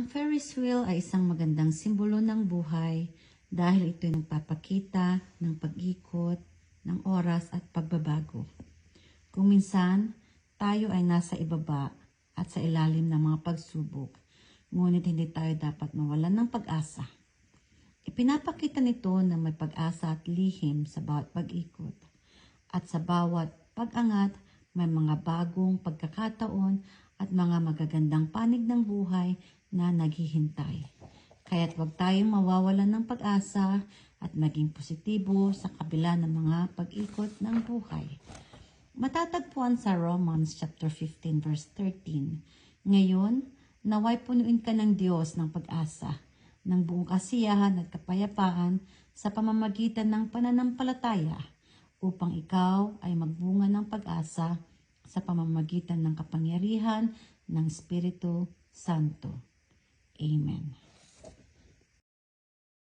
Ang Ferris wheel ay isang magandang simbolo ng buhay dahil ito ay nagpapakita ng pag-ikot, ng oras at pagbabago. Kung minsan, tayo ay nasa ibaba at sa ilalim ng mga pagsubok, ngunit hindi tayo dapat mawalan ng pag-asa. Ipinapakita nito na may pag-asa at lihim sa bawat pag-ikot. At sa bawat pag-angat, may mga bagong pagkakataon at mga magagandang panig ng buhay na naghihintay. Kaya't huwag tayong mawawalan ng pag-asa at maging positibo sa kabila ng mga pag-ikot ng buhay. Matatagpuan sa Romans chapter 15 verse 13. Ngayon, naway punuin ka ng Diyos ng pag-asa, ng buong kasiyahan at kapayapaan sa pamamagitan ng pananampalataya upang ikaw ay magbunga ng pag-asa sa pamamagitan ng kapangyarihan ng Espiritu Santo. Amen.